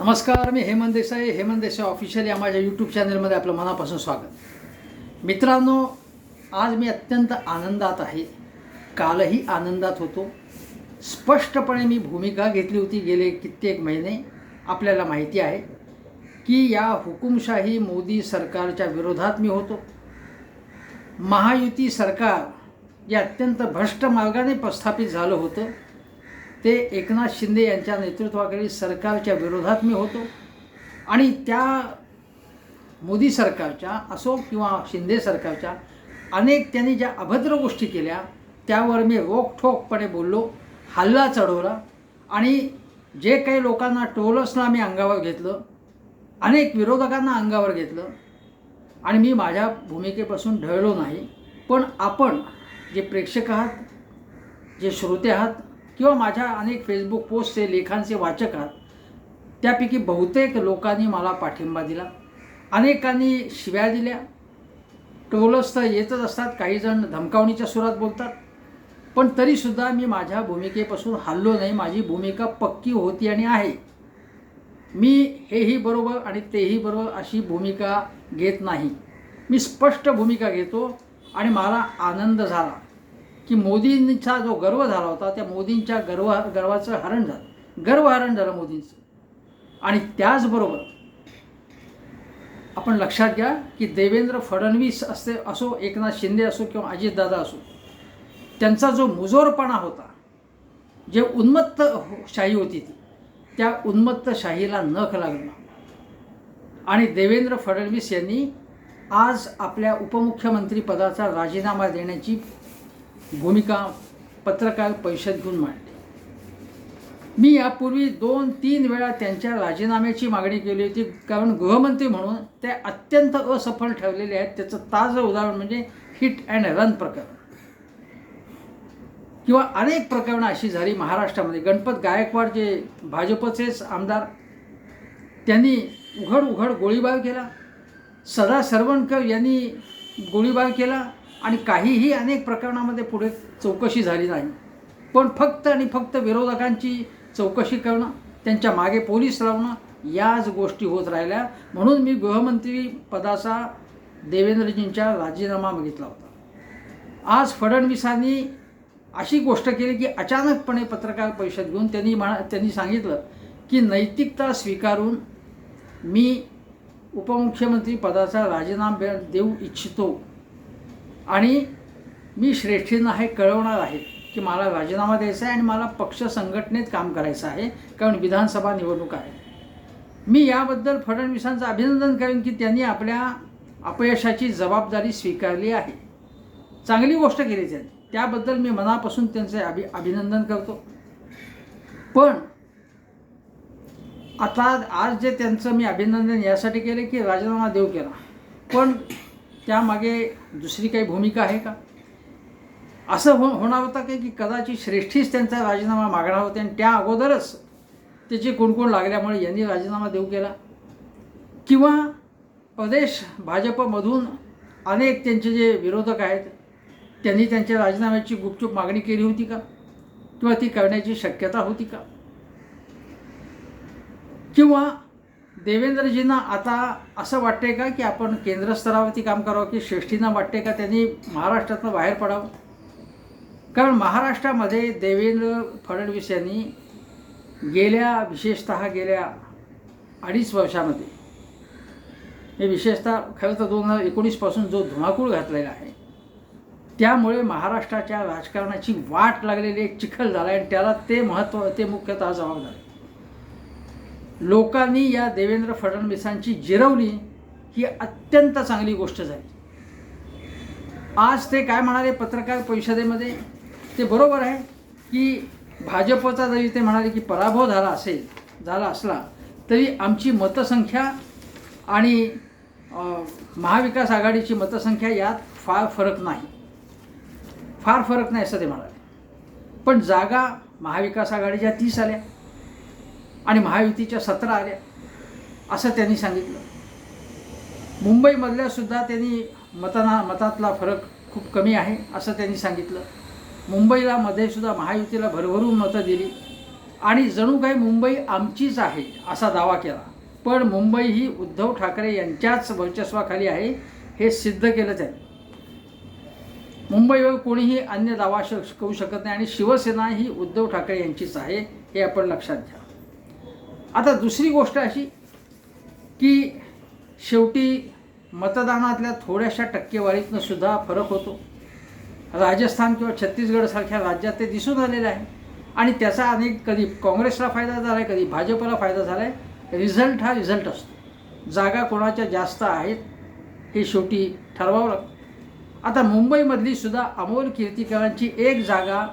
नमस्कार मी हेमंत देसाई. हेमंत देसाई ऑफिशियल या माझ्या यूट्यूब चॅनलमध्ये आपलं मनापासून स्वागत. मित्रांनो आज मी अत्यंत आनंदात आहे. कालही आनंदात होतो. स्पष्टपणे मी भूमिका घेतली होती गेले कित्येक महिने. आपल्याला माहिती आहे की या हुकुमशाही मोदी सरकारच्या विरोधात मी होतो. महायुती सरकार या अत्यंत भ्रष्ट मार्गाने प्रस्थापित झालं होतं. ते एकनाथ शिंदे यांच्या नेतृत्वाखाली सरकारच्या विरोधात मी होतो. आणि त्या मोदी सरकारच्या असो किंवा शिंदे सरकारच्या अनेक त्यांनी ज्या अभद्र गोष्टी केल्या त्यावर मी रोखठोकपणे बोललो हल्ला चढवला आणि जे काही लोकांना टोलसला मी अंगावर घेतलं अनेक विरोधकांना अंगावर घेतलं आणि मी माझ्या भूमिकेपासून ढळलो नाही. पण आपण जे प्रेक्षक आहात जे श्रोते आहात किंवा माझ्या अनेक फेसबुक पोस्टचे लेखांचे वाचक आहात. त्यापैकी बहुतेक लोकांनी मला पाठिंबा दिला. अनेकांनी शिव्या दिल्या. टोलस तर येतच असतात काहीजण धमकावणीच्या सुरात बोलतात. पण तरीसुद्धा मी माझ्या भूमिकेपासून हल्लो नाही. माझी भूमिका पक्की होती आणि आहे. मी हेही बरोबर आणि तेही बरोबर अशी भूमिका घेत नाही. मी स्पष्ट भूमिका घेतो आणि मला आनंद झाला. की मोदींचा जो गर्व झाला होता त्या मोदींच्या गर्व गर्वाचं हरण झालं. गर्व हरण झालं मोदींचं. आणि त्याचबरोबर आपण लक्षात घ्या की देवेंद्र फडणवीस असते असो एकनाथ शिंदे असो किंवा अजितदादा असो त्यांचा जो मुजोरपणा होता जे उन्मत्त शाही होती ती त्या उन्मत्त शाहीला नख लागला. आणि देवेंद्र फडणवीस यांनी आज आपल्या उपमुख्यमंत्रीपदाचा राजीनामा देण्याची भूमिका पत्रकार परिषद घेऊन मांडली. मी यापूर्वी दोन तीन वेळा त्यांच्या राजीनाम्याची मागणी केली होती. कारण गृहमंत्री म्हणून ते अत्यंत असफल ठरलेले आहेत. त्याचं ताजं उदाहरण म्हणजे हिट अँड रन प्रकरण. किंवा अनेक प्रकरणं अशी झाली महाराष्ट्रामध्ये. गणपत गायकवाड जे भाजपचेच आमदार त्यांनी उघड उघड गोळीबार केला. सदा सरवणकर यांनी गोळीबार केला. आणि काहीही अनेक प्रकरणामध्ये पुढे चौकशी झाली नाही. पण फक्त आणि फक्त विरोधकांची चौकशी करणं त्यांच्या मागे पोलीस लावणं याच गोष्टी होत राहिल्या. म्हणून मी गृहमंत्री पदाचा देवेंद्रजींच्या राजीनामा मागितला होता. आज फडणवीसांनी अशी गोष्ट केली की अचानकपणे पत्रकार परिषद घेऊन त्यांनी म्हणा त्यांनी सांगितलं की नैतिकता स्वीकारून मी उपमुख्यमंत्री पदाचा राजीनामा देऊ इच्छितो. आणि मी श्रेष्ठींना हे कळवणार आहे की मला राजीनामा द्यायचा आहे आणि मला पक्ष संघटनेत काम करायचं आहे कारण विधानसभा निवडणूक आहे. मी याबद्दल फडणवीसांचं अभिनंदन करेन की त्यांनी आपल्या अपयशाची जबाबदारी स्वीकारली आहे. चांगली गोष्ट केली त्यांनी. त्याबद्दल मी मनापासून त्यांचे अभि अभिनंदन करतो. पण आता आज जे त्यांचं मी अभिनंदन यासाठी केलं की राजीनामा देऊ केला. पण त्यामागे दुसरी काही भूमिका आहे का? असं हो होणार होतं की की कदाचित श्रेष्ठीच त्यांचा राजीनामा मागणार होते आणि त्या अगोदरच त्याचे कुणकुण लागल्यामुळे यांनी राजीनामा देऊ केला. किंवा प्रदेश भाजपमधून अनेक त्यांचे जे विरोधक आहेत त्यांनी त्यांच्या राजीनाम्याची गुपचूप मागणी केली होती का? किंवा ती करण्याची शक्यता होती का? किंवा देवेंद्रजींना आता असं वाटते का की आपण केंद्र स्तरावरती काम करावं की श्रेष्ठींना वाटते का त्यांनी महाराष्ट्रातनं बाहेर पडावं? कारण महाराष्ट्रामध्ये देवेंद्र फडणवीस यांनी गेल्या विशेषत गेल्या अडीच वर्षामध्ये हे विशेषतः खरं तर दोन हजार एकोणीसपासून जो धुमाकूळ घातलेला आहे त्यामुळे महाराष्ट्राच्या राजकारणाची वाट लागलेली एक चिखल झाला आहे आणि त्याला ते महत्त्व ते मुख्यतः जबाबदार आहे. लोकांनी या देवेंद्र फडणवीसांची जिरवली ही अत्यंत चांगली गोष्ट झाली. आज ते काय म्हणाले पत्रकार परिषदेमध्ये? ते बरोबर आहे की भाजपचा जरी ते म्हणाले की पराभव झाला असेल झाला असला तरी आमची मतसंख्या आणि महाविकास आघाडीची मतसंख्या यात फार फरक नाही. फार फरक नाही असं ते म्हणाले. पण जागा महाविकास आघाडीच्या तीस आल्या. आणि महायुतीच्या सतरा आल्या. असं त्यांनी सांगितलं. मुंबईमधल्या सुद्धा त्यांनी मताना मतातला फरक खूप कमी आहे असं त्यांनी सांगितलं. मुंबईला मध्ये सुद्धा महायुतीला भरभरून मतं दिली. आणि जणू काही मुंबई आमचीच आहे असा दावा केला. पण मुंबई ही उद्धव ठाकरे यांच्याच वर्चस्वाखाली आहे हे सिद्ध केलंच आहे मुंबईवर कोणीही अन्य दावा श करू शकत नाही आणि शिवसेना ही उद्धव ठाकरे यांचीच आहे हे आपण लक्षात घ्या. आता दुसरी गोष्ट अशी की शेवटी मतदानातल्या थोड्याशा टक्केवारीतनं सुद्धा फरक होतो. राजस्थान किंवा छत्तीसगडसारख्या राज्यात ते दिसून आलेलं आहे. आणि त्याचा अनेक कधी काँग्रेसला फायदा झाला आहे कधी भाजपला फायदा झाला आहे रिझल्ट हा रिझल्ट असतो. जागा कोणाच्या जास्त आहेत हे शेवटी ठरवावं लागतं. आता मुंबईमधली सुद्धा अमोल कीर्तिकरांची एक जागा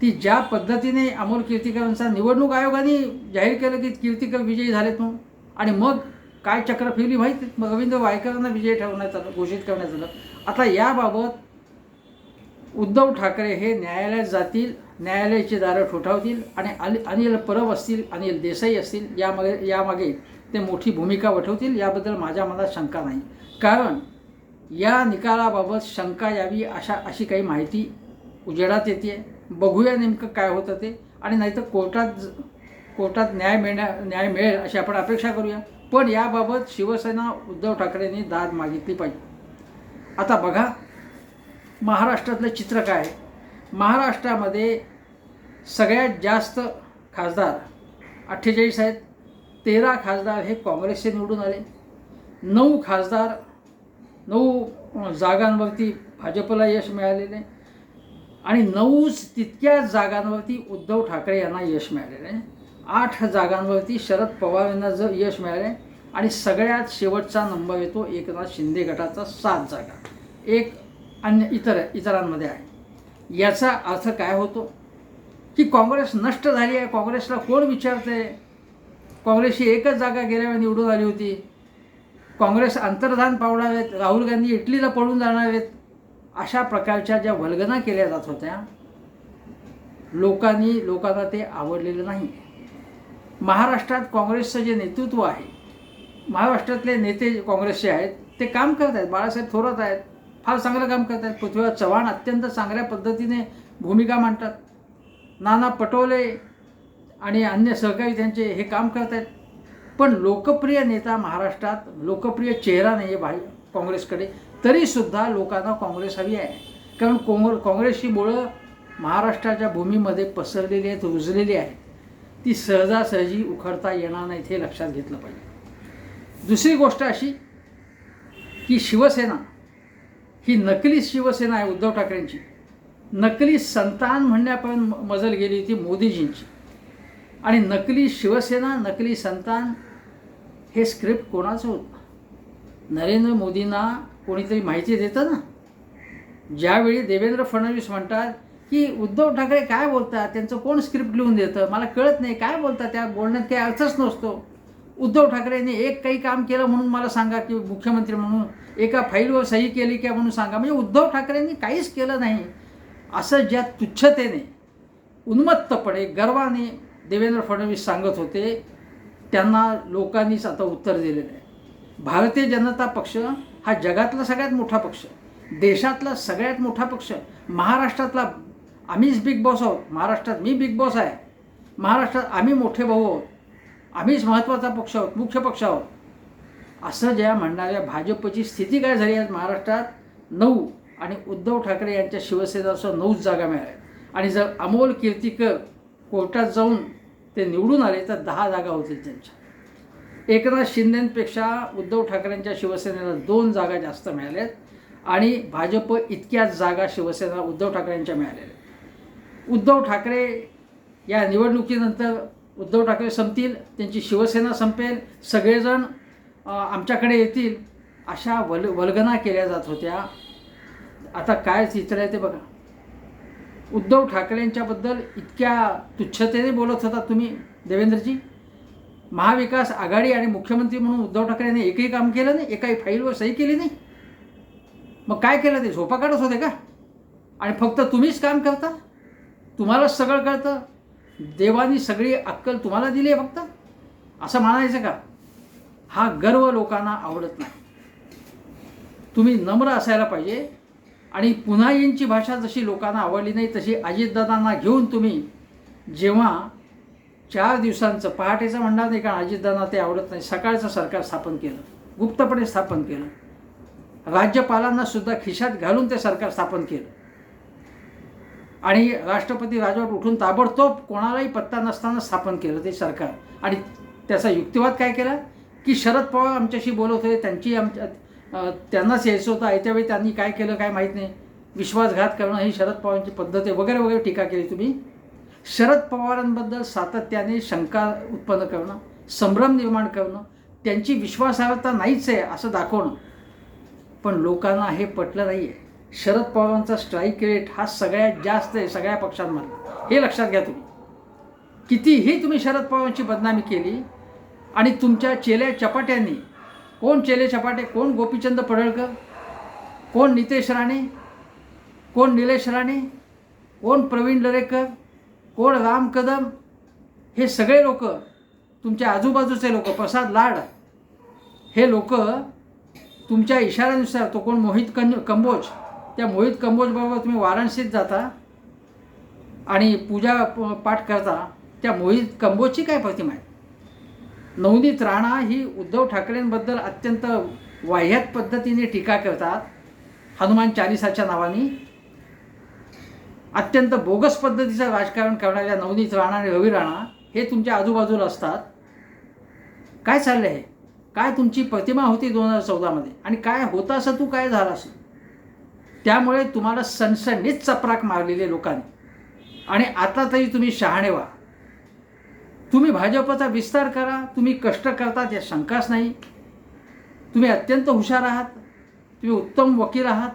ती ज्या पद्धतीने अमोल कीर्तिकरांचा निवडणूक आयोगाने जाहीर केलं की कीर्तिकर विजयी झालेत म्हणून. आणि मग काय चक्र फिरली माहिती? मग रवींद्र वायकरांना विजयी ठरवण्यात आलं घोषित करण्यात आलं. आता याबाबत उद्धव ठाकरे हे न्यायालयात जातील न्यायालयाची दारं ठोठावतील आणि अनिल अनिल परब असतील अनिल देसाई असतील यामागे यामागे ते मोठी भूमिका वठवतील याबद्दल माझ्या मनात शंका नाही. कारण या निकालाबाबत शंका यावी अशा अशी काही माहिती उजेडात येते बघूया नेमकं काय होतं ते. आणि नाहीतर कोर्टात ज- कोर्टात न्याय मिळण्या न्याय मिळेल अशी आपण अपेक्षा करूया. पण याबाबत शिवसेना उद्धव ठाकरेंनी दाद मागितली पाहिजे. आता बघा महाराष्ट्रातलं चित्र काय आहे? महाराष्ट्रामध्ये सगळ्यात जास्त खासदार अठ्ठेचाळीस आहेत. तेरा खासदार हे काँग्रेसचे निवडून आले. नऊ खासदार नऊ जागांवरती भाजपला यश मिळालेले आहे. आणि नऊ तितक्या जागांवरती उद्धव ठाकरे यांना यश मिळालेलं आहे. आठ जागांवरती शरद पवार यांना जर यश मिळाले आणि सगळ्यात शेवटचा नंबर येतो एकनाथ शिंदे गटाचा सात जागा. एक अन्य इतर इतरांमध्ये आहे. याचा अर्थ काय होतो? की काँग्रेस नष्ट झाली आहे. काँग्रेसला कोण विचारते काँग्रेसची एकच जागा गेल्या निवडून आली होती. काँग्रेस अंतर्धान पावणार आहेत. राहुल गांधी इटलीला पळून जाणार आहेत. अशा प्रकारच्या ज्या वल्गना केल्या जात होत्या लोकांनी लोकांना ते आवडलेलं नाही. महाराष्ट्रात काँग्रेसचं जे नेतृत्व आहे महाराष्ट्रातले नेते जे काँग्रेसचे आहेत ते काम करत आहेत. बाळासाहेब थोरात आहेत फार चांगलं काम करत आहेत. पृथ्वीराज चव्हाण अत्यंत चांगल्या पद्धतीने भूमिका मांडतात. नाना पटोले आणि अन्य सहकारी त्यांचे हे काम करत आहेत. पण लोकप्रिय नेता महाराष्ट्रात लोकप्रिय चेहरा नाही आहे बाहेर काँग्रेसकडे. तरीसुद्धा लोकांना काँग्रेस हवी आहे. कारण काँग्र काँग्रेसची मुळं महाराष्ट्राच्या भूमीमध्ये पसरलेली आहेत रुजलेली आहेत. ती सहजासहजी उखडता येणार नाहीत हे लक्षात घेतलं पाहिजे. दुसरी गोष्ट अशी की शिवसेना ही नकली शिवसेना आहे उद्धव ठाकरेंची. नकली संतान म्हणण्यापर्यंत म- मजल गेली होती मोदीजींची. आणि नकली शिवसेना नकली संतान हे स्क्रिप्ट कोणाचं होतं? नरेंद्र मोदींना कोणीतरी माहिती देतं ना? ज्यावेळी देवेंद्र फडणवीस म्हणतात की उद्धव ठाकरे काय बोलतात? त्यांचं कोण स्क्रिप्ट लिहून देतं? मला कळत नाही. काय बोलतात? त्या बोलण्यात काही अर्थच नसतो. उद्धव ठाकरेंनी एक काही काम केलं म्हणून मला सांगा की मुख्यमंत्री म्हणून एका फाईलवर सही केली का म्हणून सांगा. म्हणजे उद्धव ठाकरेंनी काहीच केलं नाही. असं ज्या तुच्छतेने उन्मत्तपणे गर्वाने देवेंद्र फडणवीस सांगत होते त्यांना लोकांनीच आता उत्तर दिलेलं आहे. भारतीय जनता पक्ष हा जगातला सगळ्यात मोठा पक्ष देशातला सगळ्यात मोठा पक्ष महाराष्ट्रातला आम्हीच बिग बॉस आहोत महाराष्ट्रात मी बिग बॉस आहे महाराष्ट्रात आम्ही मोठे भाऊ आहोत आम्हीच महत्त्वाचा पक्ष आहोत मुख्य पक्ष आहोत. असं ज्या म्हणणाऱ्या भाजपची स्थिती काय झाली आहे महाराष्ट्रात? नऊ आणि उद्धव ठाकरे यांच्या शिवसेनेचं नऊच जागा मिळाल्या. आणि जर अमोल कीर्तिकर कोर्टात जाऊन ते निवडून आले तर दहा जागा होतील त्यांच्या. एकनाथ शिंदेपेक्षा उद्धव ठाकरेंच्या शिवसेनेला दोन जागा जास्त मिळाल्यात आणि भाजप इतक्याच जागा शिवसेना उद्धव ठाकरेंच्या मिळालेल्या आहेत. उद्धव ठाकरे या निवडणुकीनंतर उद्धव ठाकरे संपतील त्यांची शिवसेना संपेल सगळेजण आमच्याकडे येतील अशा वल वल्गना केल्या जात होत्या. आता काय चित्र आहे ते बघा. उद्धव ठाकरेंच्याबद्दल इतक्या तुच्छतेने बोलत होता तुम्ही देवेंद्रजी? महाविकास आघाडी आणि मुख्यमंत्री म्हणून उद्धव ठाकरे यांनी एकही काम केलं नाही एकाही फाईलवर सही केली नाही. मग काय केलं ते? झोपा काढत होते का? आणि फक्त तुम्हीच काम करता? तुम्हालाच सगळं कळतं? देवानी सगळी अक्कल तुम्हाला दिली आहे फक्त? असं म्हणायचं का? हा गर्व लोकांना आवडत नाही. तुम्ही नम्र असायला पाहिजे. आणि पुन्हा यांची भाषा जशी लोकांना आवडली नाही तशी अजितदादांना घेऊन तुम्ही जेव्हा चार दिवसांचं पहाटेचं म्हणणार नाही कारण अजितदांना ते आवडत नाही. सकाळचं सरकार स्थापन केलं. गुप्तपणे स्थापन केलं. राज्यपालांना सुद्धा खिशात घालून ते सरकार स्थापन केलं. आणि राष्ट्रपती राजवट उठून ताबडतोब कोणालाही पत्ता नसताना स्थापन केलं ते सरकार. आणि त्याचा युक्तिवाद काय केला? की शरद पवार आमच्याशी बोलत होते त्यांची आमच्या त्यांनाच यायचं होतं. आहे त्यांनी काय केलं काय माहीत नाही. विश्वासघात करणं ही शरद पवारांची पद्धत आहे. वगैरे वगैरे टीका केली तुम्ही. शरद पवारांबद्दल सातत्याने शंका उत्पन्न करणं संभ्रम निर्माण करणं त्यांची विश्वासार्हता नाहीच आहे असं दाखवणं. पण लोकांना हे पटलं नाही आहे शरद पवारांचा स्ट्राईक रेट हा सगळ्यात जास्त आहे सगळ्या पक्षांमधला. हे लक्षात घ्या तुम्ही. कितीही तुम्ही शरद पवारांची बदनामी केली आणि तुमच्या चेल्या चपाट्यांनी कोण चेले चपाटे कोण गोपीचंद पडळकर कोण नितेश राणे कोण निलेश राणे कोण प्रवीण दरेकर कोण राम कदम? हे सगळे लोक तुमच्या आजूबाजूचे लोक प्रसाद लाड. हे लोक तुमच्या इशाऱ्यानुसार तो कोण मोहित कं कंबोज? त्या मोहित कंबोजबरोबर तुम्ही वाराणसीत जाता आणि पूजा प- पाठ करता त्या मोहित कंबोजची काय प्रतिमा आहे? नवनीत राणा ही उद्धव ठाकरेंबद्दल अत्यंत वाह्यात पद्धतीने टीका करतात हनुमान चालिसाच्या नावाने. अत्यंत बोगस पद्धतीचं राजकारण करणाऱ्या नवनीत राणा आणि रवी राणा हे तुमच्या आजूबाजूला असतात. काय चाललं आहे काय तुमची प्रतिमा होती दोन हजार चौदामध्ये आणि काय होता असं तू काय झाला असं? त्यामुळे तुम्हाला सणसणीत चपराक मारलेले लोकांनी. आणि आता तरी तुम्ही शहाणे व्हा. तुम्ही भाजपचा विस्तार करा तुम्ही कष्ट करतात या शंकाच नाही. तुम्ही अत्यंत हुशार आहात. तुम्ही उत्तम वकील आहात.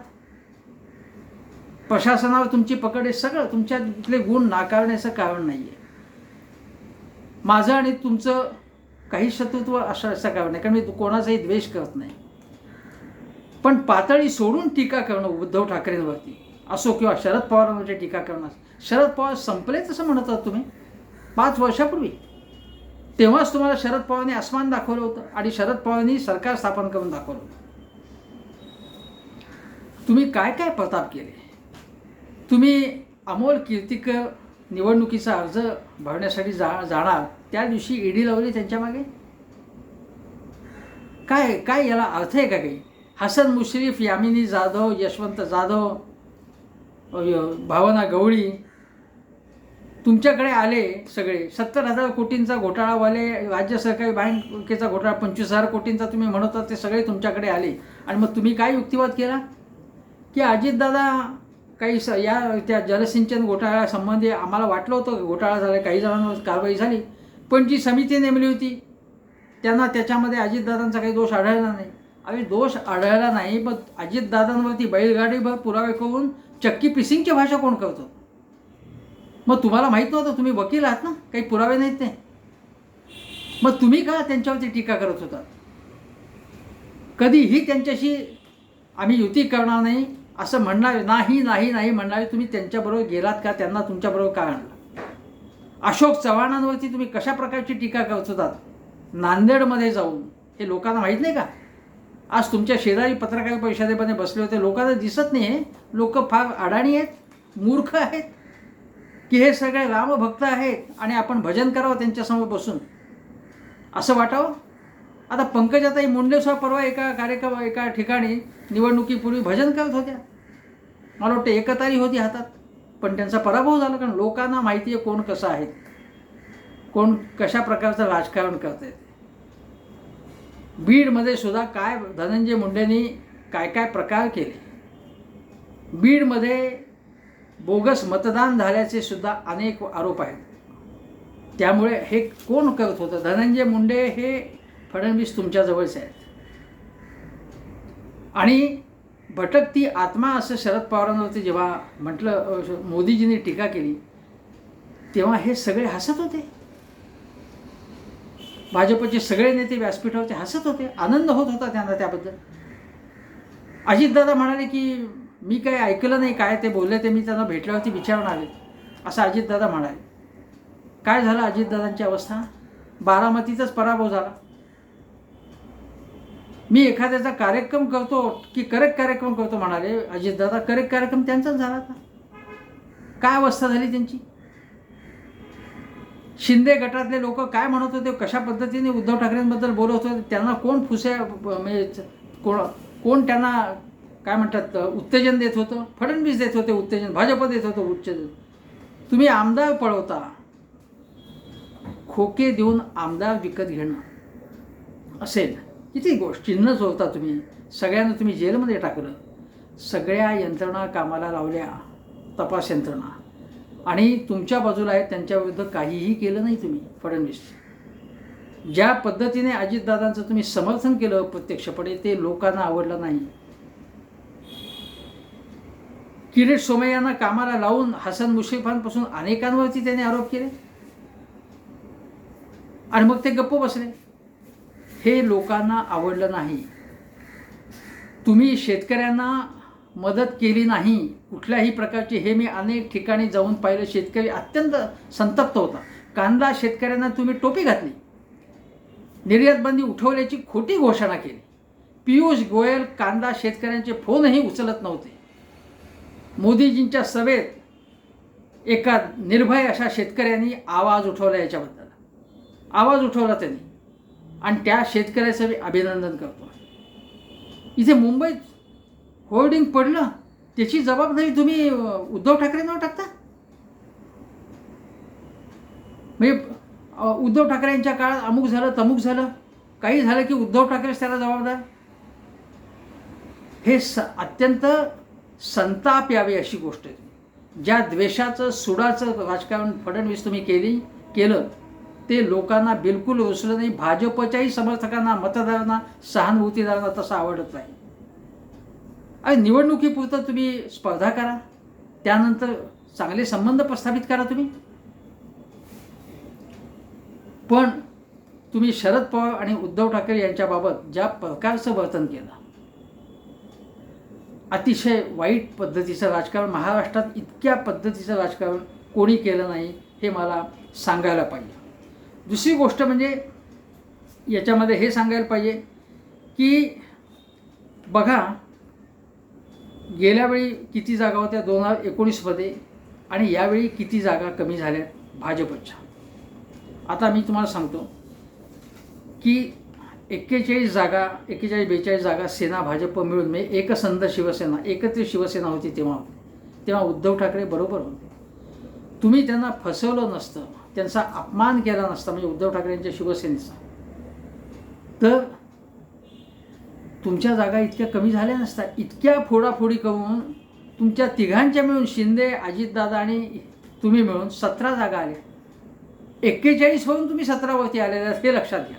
प्रशासनावर तुमची पकड आहे सगळं तुमच्या तिथले गुण नाकारण्याचं कारण नाही आहे माझं आणि तुमचं काही शत्रुत्व असं असं कारण नाही कारण मी कोणाचाही द्वेष करत नाही. पण पातळी सोडून टीका करणं उद्धव ठाकरेंवरती असो किंवा शरद पवारांवरची टीका करणं शरद पवार संपले तसं म्हणत आहात तुम्ही. पाच वर्षापूर्वी. तेव्हाच तुम्हाला शरद पवारांनी आसमान दाखवलं होतं आणि शरद पवारांनी सरकार स्थापन करून दाखवलं होतं. तुम्ही काय काय प्रताप केले? तुम्ही अमोल कीर्तिकर निवडणुकीचा अर्ज भरण्यासाठी जा जाणार. त्या दिवशी ईडी लावली त्यांच्या मागे? काय काय याला अर्थ आहे का काही? हसन मुश्रीफ यामिनी जाधव यशवंत जाधव भावना गवळी तुमच्याकडे आले सगळे. सत्तर हजार कोटींचा घोटाळावाले राज्य सरकारी बँकेचा घोटाळा पंचवीस हजार कोटींचा तुम्ही म्हणत होता ते सगळे तुमच्याकडे आले. आणि मग तुम्ही काय युक्तिवाद केला? की अजितदादा काही स या त्या जलसिंचन घोटाळ्यासंबंधी आम्हाला वाटलं होतं की घोटाळा झाला काही जणांवर कारवाई झाली. पण जी समिती नेमली होती त्यांना त्याच्यामध्ये अजितदादांचा काही दोष आढळला नाही. आम्ही दोष आढळला नाही पण अजितदादांवरती बैलगाडीभर पुरावे करून चक्की पिसिंगची भाषा कोण करतो? मग तुम्हाला माहीत नव्हतं तुम्ही वकील आहात ना काही पुरावे नाहीत ते. मग तुम्ही का त्यांच्यावरती टीका करत होता? कधीही त्यांच्याशी आम्ही युती करणार नाही असं म्हणणार नाही नाही नाही म्हणणारे तुम्ही त्यांच्याबरोबर गेलात का? त्यांना तुमच्याबरोबर का आणलं? अशोक चव्हाणांवरती तुम्ही कशा प्रकारची टीका करत होतात नांदेडमध्ये जाऊन. हे लोकांना माहीत नाही का? आज तुमच्या शेजारी पत्रकार परिषदेमध्ये बसले होते. लोकांना दिसत नाही आहे लोक फार अडाणी आहेत मूर्ख आहेत. की हे सगळे रामभक्त आहेत आणि आपण भजन करावं त्यांच्यासमोर बसून. असं वाटावं? आता पंकजाताई मुंडेस्वा परवा एका कार्यक्रम एका ठिकाणी निवडणुकीपूर्वी भजन करत होत्या. मला वाटतं एकतारी होती हातात. पण त्यांचा पराभव झाला कारण लोकांना माहिती आहे कोण कसं आहे. कोण कशा प्रकारचं राजकारण करत आहे बीडमध्ये सुद्धा काय धनंजय मुंडेंनी काय काय प्रकार केले. बीडमध्ये बोगस मतदान झाल्याचे सुद्धा अनेक आरोप आहेत. त्यामुळे हे कोण करत होतं? धनंजय मुंडे हे फडणवीस तुमच्याजवळच आहेत. आणि भटकती आत्मा असं शरद पवारांवरती जेव्हा म्हटलं मोदीजींनी टीका केली तेव्हा हे सगळे हसत होते. भाजपचे सगळे नेते व्यासपीठावरती हसत होते आनंद होत होता त्यांना त्याबद्दल. अजितदादा म्हणाले की मी काय ऐकलं नाही काय ते बोलले ते मी त्यांना भेटल्यावरती विचारून आले. असं अजितदादा म्हणाले. काय झालं अजितदादांची अवस्था? बारामतीचाच पराभव झाला. मी एखाद्याचा कार्यक्रम करतो की करेक्ट कार्यक्रम करतो म्हणाले अजितदादा करेक्ट कार्यक्रम त्यांचाच झाला का? काय अवस्था झाली त्यांची? शिंदे गटातले लोक काय म्हणत होते कशा पद्धतीने उद्धव ठाकरेंबद्दल बोलत होते त्यांना कोण फुसे म्हणजे कोण कोण त्यांना काय म्हणतात उत्तेजन देत होतं? फडणवीस देत होते उत्तेजन भाजप देत होतं उत्तेजन. तुम्ही आमदार पळवता. खोके देऊन आमदार विकत घेणं. असेल. किती गोष्ट चिन्ह चोरता तुम्ही सगळ्यांना तुम्ही जेलमध्ये टाकलं. सगळ्या यंत्रणा कामाला लावल्या तपास यंत्रणा. आणि तुमच्या बाजूला आहेत त्यांच्याविरुद्ध काहीही केलं नाही तुम्ही फडणवीस. ज्या पद्धतीने अजितदादांचं तुम्ही समर्थन केलं प्रत्यक्षपणे ते लोकांना आवडलं नाही. किरीट सोमय्यांना कामाला लावून हसन मुश्रीफांपासून अनेकांवरती त्यांनी आरोप केले. आणि मग ते गप्प बसले. हे लोकांना आवडलं नाही. तुम्ही शेतकऱ्यांना मदत केली नाही कुठल्याही प्रकारची हे मी अनेक ठिकाणी जाऊन पाहिलं. शेतकरी अत्यंत संतप्त होता. कांदा शेतकऱ्यांना तुम्ही टोपी घातली. निर्यातबंदी उठवल्याची खोटी घोषणा केली. पियुष गोयल कांदा शेतकऱ्यांचे फोनही उचलत नव्हते. मोदीजींच्या सभेत एका निर्भय अशा शेतकऱ्यांनी आवाज उठवला याच्याबद्दल. आवाज उठवला त्यांनी. आणि त्या शेतकऱ्याचं मी अभिनंदन करतो. इथे मुंबईत होर्डिंग पडलं त्याची जबाबदारी तुम्ही उद्धव ठाकरेंवर टाकता? म्हणजे उद्धव ठाकरेंच्या काळात अमुक झालं तमुक झालं काही झालं की उद्धव ठाकरेच त्याला जबाबदार? हे स अत्यंत संताप यावी अशी गोष्ट आहे. ज्या द्वेषाचं सुडाचं राजकारण फडणवीस तुम्ही केली केलं ते लोकांना बिलकुल रुचलं नाही. भाजपच्याही समर्थकांना मतदारांना सहानुभूतीदारांना तसं आवडत नाही. आणि निवडणुकीपुरतं तुम्ही स्पर्धा करा. त्यानंतर चांगले संबंध प्रस्थापित करा तुम्ही. पण तुम्ही शरद पवार आणि उद्धव ठाकरे यांच्याबाबत ज्या प्रकारचं वर्तन केलं अतिशय वाईट पद्धतीचं राजकारण महाराष्ट्रात इतक्या पद्धतीचं राजकारण कोणी केलं नाही हे मला सांगायला पाहिजे. दुसरी गोष्ट म्हणजे याच्यामध्ये हे सांगायला पाहिजे की बघा गेल्यावेळी किती जागा होत्या? दोन हजार एकोणीसमध्ये आणि यावेळी किती जागा कमी झाल्या भाजपच्या? आता मी तुम्हाला सांगतो की एक्केचाळीस जागा एक्केचाळीस बेचाळीस जागा सेना भाजप मिळून म्हणजे एकसंध शिवसेना एकत्रित शिवसेना होती तेव्हा. तेव्हा उद्धव ठाकरे बरोबर होते. तुम्ही त्यांना फसवलं नसतं. त्यांचा अपमान केला नसता म्हणजे उद्धव ठाकरेंच्या शिवसेनेचा. तर तुमच्या जागा इतक्या कमी झाल्या नसता. इतक्या फोडाफोडी करून तुमच्या तिघांच्या मिळून शिंदे अजितदादा आणि तुम्ही मिळून सतरा जागा आल्या. एक्केचाळीसवरून तुम्ही सतरावरती आलेले आहेत हे लक्षात घ्या.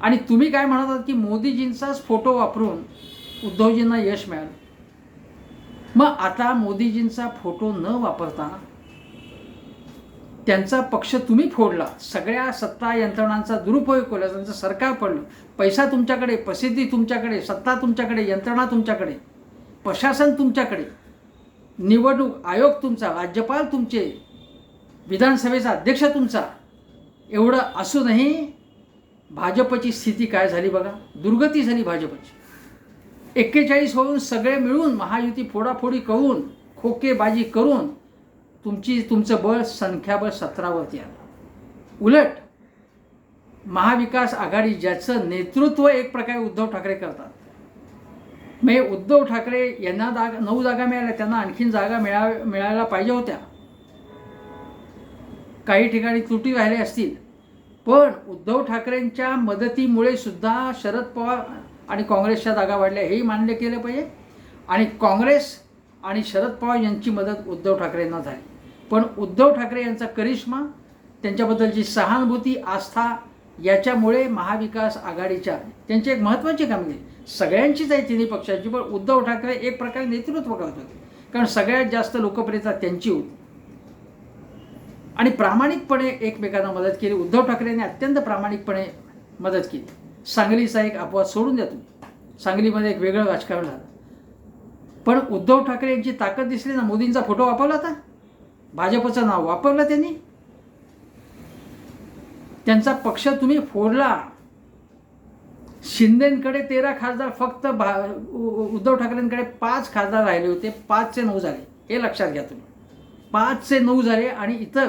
आणि तुम्ही काय म्हणत आहात की मोदीजींचाच फोटो वापरून उद्धवजींना यश मिळालं? मग आता मोदीजींचा फोटो न वापरता त्यांचा पक्ष तुम्ही फोडला. सगळ्या सत्ता यंत्रणांचा दुरुपयोग केला. त्यांचं सरकार पडलं. पैसा तुमच्याकडे प्रसिद्धी तुमच्याकडे सत्ता तुमच्याकडे यंत्रणा तुमच्याकडे प्रशासन तुमच्याकडे निवडणूक आयोग तुमचा राज्यपाल तुमचे विधानसभेचा अध्यक्ष तुमचा एवढं असूनही भाजपची स्थिती काय झाली बघा. दुर्गती झाली भाजपची. एक्केचाळीस होऊन सगळे मिळून महायुती फोडाफोडी करून खोकेबाजी करून तुमची तुमचं बळ संख्याबळ सतरावरती आलं. उलट महाविकास आघाडी ज्याचं नेतृत्व एक प्रकारे उद्धव ठाकरे करतात. म्हणजे उद्धव ठाकरे यांना जागा नऊ जागा मिळाल्या त्यांना आणखीन जागा मिळा मिळायला पाहिजे होत्या. काही ठिकाणी त्रुटी राहिल्या असतील. पण उद्धव ठाकरेंच्या मदतीमुळे सुद्धा शरद पवार आणि काँग्रेसच्या जागा वाढल्या हेही मान्य केलं पाहिजे. आणि काँग्रेस आणि शरद पवार यांची मदत उद्धव ठाकरेंना झाली. पण उद्धव ठाकरे यांचा करिश्मा त्यांच्याबद्दलची सहानुभूती आस्था याच्यामुळे महाविकास आघाडीच्या त्यांची एक महत्त्वाची कामगिरी. सगळ्यांचीच आहे तिन्ही पक्षांची पण उद्धव ठाकरे एक प्रकारे नेतृत्व करत होते. कारण सगळ्यात जास्त लोकप्रियता त्यांची होती. आणि प्रामाणिकपणे एकमेकांना मदत केली. उद्धव ठाकरेंनी अत्यंत प्रामाणिकपणे मदत केली. सांगलीचा एक अपवाद सोडून द्या तुम्ही. सांगलीमध्ये एक वेगळं राजकारण झालं. पण उद्धव ठाकरे यांची ताकद दिसली ना मोदींचा फोटो वापरला होता? भाजपचं नाव वापरलं त्यांनी? त्यांचा पक्ष तुम्ही फोडला. शिंदेकडे तेरा खासदार फक्त भा उद्धव ठाकरेंकडे पाच खासदार राहिले होते. पाचचे नऊ झाले. हे लक्षात घ्या तुम्ही. पाचचे नऊ झाले आणि इतर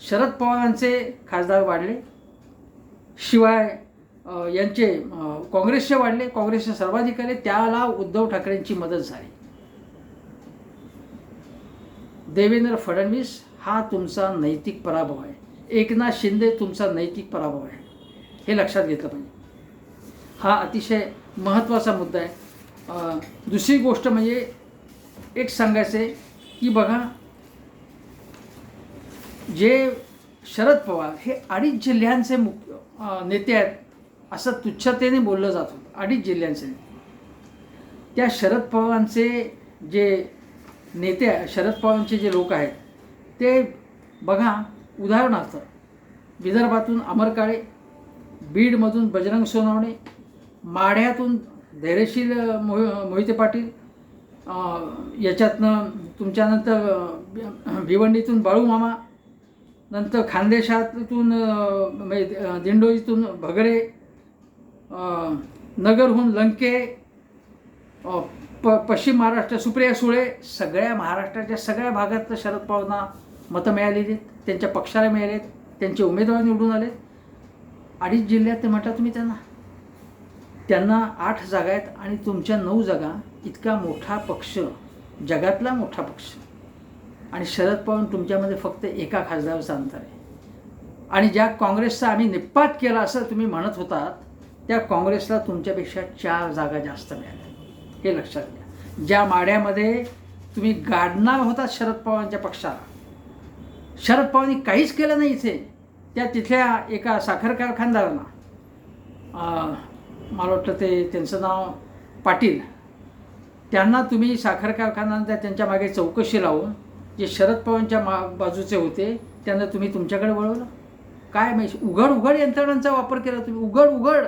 शरद पवारांचे खासदार वाढले. शिवाय यांचे काँग्रेसचे वाढले. काँग्रेसचे सर्वाधिक आले. त्याला उद्धव ठाकरेंची मदत झाली. देवेंद्र फडणवीस हा तुमचा नैतिक पराभव आहे. एकनाथ शिंदे तुमचा नैतिक पराभव आहे. हे लक्षात घेतलं पाहिजे. हा अतिशय महत्त्वाचा मुद्दा आहे. दुसरी गोष्ट म्हणजे एक सांगायचं आहे की बघा जे शरद पवार हे अडीच जिल्ह्यांचे मुख्य नेते आहेत असं तुच्छतेने बोललं जात होतं. अडीच जिल्ह्यांचे त्या शरद पवारांचे जे नेते शरद पवारांचे जे लोक आहेत ते बघा उदाहरणार्थ विदर्भातून अमर काळे बीडमधून बजरंग सोनवणे माढ्यातून धैर्यशील मोह मोहिते पाटील याच्यातनं तुमच्यानंतर भिवंडीतून बाळू मामा नंतर खानदेशातून म्हणजे, अं, भगरे नगरहून लंके प पश्चिम महाराष्ट्र सुप्रिया सुळे सगळ्या महाराष्ट्राच्या सगळ्या भागात शरद पवारांना मतं मिळालेली आहेत. त्यांच्या पक्षाला मिळाले आहेत. त्यांचे उमेदवार निवडून आले अडीच जिल्ह्यात ते म्हटलं तुम्ही त्यांना. त्यांना आठ जागा आहेत आणि तुमच्या नऊ जागा इतका मोठा पक्ष जगातला मोठा पक्ष. आणि शरद पवार तुमच्यामध्ये फक्त एका खासदाराचं अंतर आहे. आणि ज्या काँग्रेसचा आम्ही निपात केला असं तुम्ही म्हणत होतात त्या काँग्रेसला तुमच्यापेक्षा चार जागा जास्त मिळाल्या. हे लक्षात घ्या. ज्या माड्यामध्ये तुम्ही गाडणार होता शरद पवारांच्या पक्षाला शरद पवारांनी काहीच केलं नाही इथे. त्या तिथल्या एका साखर कारखानदारांना मला वाटतं ते त्यांचं नाव पाटील त्यांना तुम्ही साखर कारखान्यांच्या त्यांच्या मागे चौकशी लावून जे शरद पवारांच्या मा बाजूचे होते त्यांना तुम्ही तुमच्याकडे वळवलं? काय माहिती उघड उघड यंत्रणांचा वापर केला तुम्ही? उघड उघड.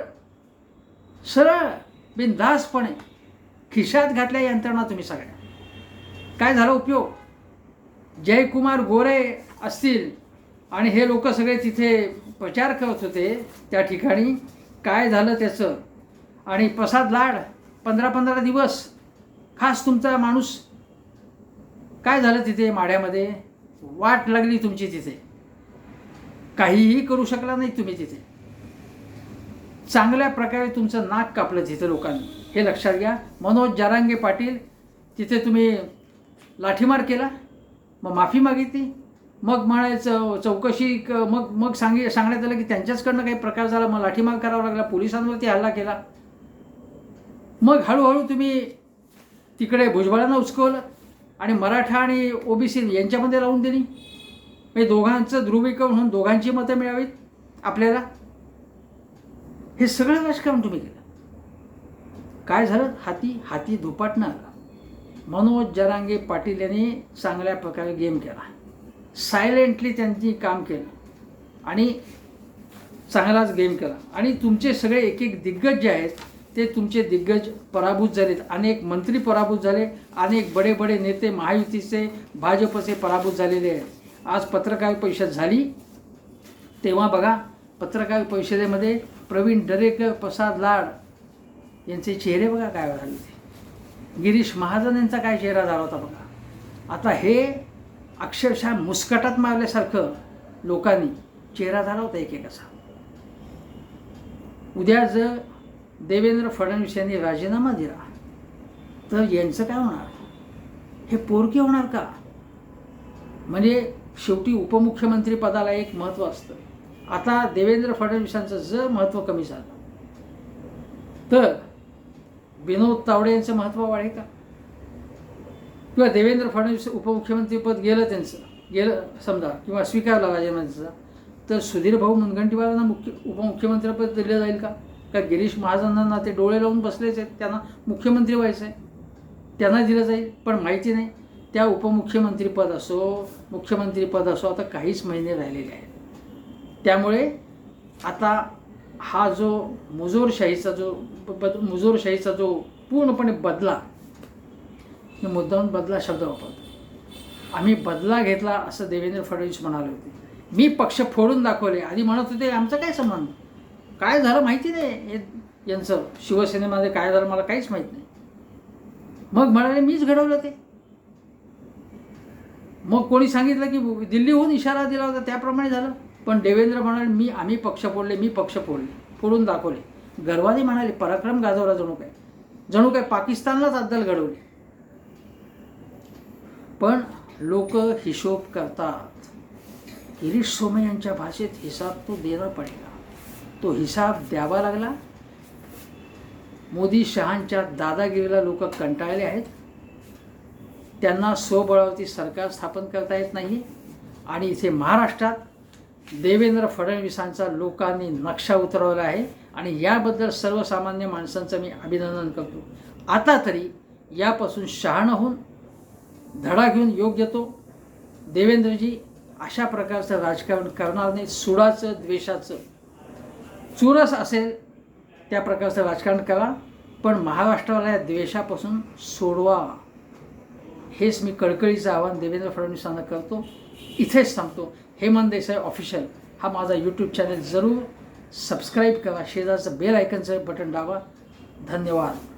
सरळ बिनधास्तपणे. खिशात घातल्या यंत्रणा तुम्ही सगळ्या. काय झाला उपयोग? जयकुमार गोरे असतील आणि हे लोक सगळे तिथे प्रचार करत होते त्या ठिकाणी काय झालं त्याचं? आणि प्रसाद लाड पंधरा पंधरा दिवस खास तुमचा माणूस काय झालं तिथे माड्यामध्ये? वाट लागली तुमची तिथे. काहीही करू शकला नाही तुम्ही तिथे. चांगल्या प्रकारे तुमचं नाक कापलं तिथे लोकांनी. हे लक्षात घ्या. मनोज जारांगे पाटील तिथे तुम्ही लाठीमार केला मग माफी मागितली. मग म्हणायचं चौकशी क मग मग सांगी सांगण्यात आलं की त्यांच्याचकडनं काही प्रकार झाला मग लाठीमार करावा लागला पोलिसांवरती हल्ला केला. मग हळूहळू तुम्ही तिकडे भुजबळांना उचकवलं आणि मराठा आणि ओबीसी यांच्यामध्ये लावून दिली. म्हणजे दोघांचं ध्रुवीकरण होऊन दोघांची मतं मिळावीत आपल्याला. हे सगळं राजकारण तुम्ही केलं. काय झालं? हाती हाती दुपाटणार मनोज जरांगे पाटील यांनी चांगल्या प्रकारे गेम केला. सायलेंटली त्यांनी काम केलं. आणि चांगलाच गेम केला. आणि तुमचे सगळे एक एक दिग्गज जे आहेत ते तुमचे दिग्गज पराभूत झालेत. अनेक मंत्री पराभूत झाले अनेक बडे बडे नेते महायुतीचे भाजपचे पराभूत झालेले आहेत. आज पत्रकार परिषद झाली. तेव्हा बघा पत्रकार परिषदेमध्ये प्रवीण दरेकर प्रसाद लाड यांचे चेहरे बघा काय झाले ते गिरीश महाजन यांचा काय चेहरा झाला होता बघा. आता हे अक्षरशः मुस्कटात मारल्यासारखं लोकांनी चेहरा झाला होता एकेकाचा. उद्या जर देवेंद्र फडणवीस यांनी राजीनामा दिला तर यांचं काय होणार? हे पोरके होणार का? म्हणजे शेवटी उपमुख्यमंत्री पदाला एक महत्त्व असतं. आता देवेंद्र फडणवीसांचं जर महत्त्व कमी झालं तर विनोद तावडे यांचं महत्त्व वाढेल का? किंवा देवेंद्र फडणवीस उपमुख्यमंत्रीपद गेलं त्यांचं गेलं समजा किंवा स्वीकारलं राजीनाम्याचं तर सुधीर भाऊ मुनगंटीवारांना मुख्य उपमुख्यमंत्रीपद दिलं जाईल का? का गिरीश महाजनांना ते डोळे लावून बसलेच आहेत? त्यांना मुख्यमंत्री व्हायचं आहे त्यांना दिलं जाईल पण माहिती नाही. त्या उपमुख्यमंत्रीपद असो मुख्यमंत्रीपद असो आता काहीच महिने राहिलेले आहेत. त्यामुळे आता हा जो मुजोरशाहीचा जो बद मुजोरशाहीचा जो पूर्णपणे बदला मी मुद्दाहून बदला शब्द वापरतो. आम्ही बदला घेतला असं देवेंद्र फडणवीस म्हणाले होते. मी पक्ष फोडून दाखवले. आधी म्हणत होते आमचा काय संबंध? काय झालं माहिती नाही? हे यांचं शिवसेनेमध्ये काय झालं मला काहीच माहीत नाही. मग म्हणाले मीच घडवलं ते. मग कोणी सांगितलं की दिल्लीहून इशारा दिला होता त्याप्रमाणे झालं. पण देवेंद्र म्हणाले मी आम्ही पक्ष फोडले मी पक्ष फोडले फोडून दाखवले. गर्वाने म्हणाले पराक्रम गाजवला जणू काय? जणू काय पाकिस्तानलाच अद्दल घडवली? पण लोक हिशोब करतात गिरीश सोमे यांच्या भाषेत हिसाब तो देणं पडेगा तो हिसाब द्यावा लागला. मोदी शहांच्या दादागिरीला लोक कंटाळले आहेत. त्यांना स्वबळावरती सरकार स्थापन करता येत नाही आणि इथे महाराष्ट्रात देवेंद्र फडणवीसांचा लोकांनी नक्षा उतरवला आहे आणि याबद्दल सर्वसामान्य माणसांचं मी अभिनंदन करतो. आता तरी यापासून शहाणं होऊन धडा घेऊन योग्य तो देवेंद्रजी अशा प्रकारचं राजकारण करणार नाही. सुडाचं द्वेषाचं. चुरस असेल त्या प्रकारचं राजकारण करा पण महाराष्ट्राला या द्वेषापासून सोडवा. हेच मी कळकळीचं आवाहन देवेंद्र फडणवीसांना करतो. इथेच थांबतो. हेमंत देसाई ऑफिशियल हा माझा यूट्यूब चॅनल जरूर सबस्क्राईब करा. शेजारचं बेल आयकनचं बटन दाबा. धन्यवाद.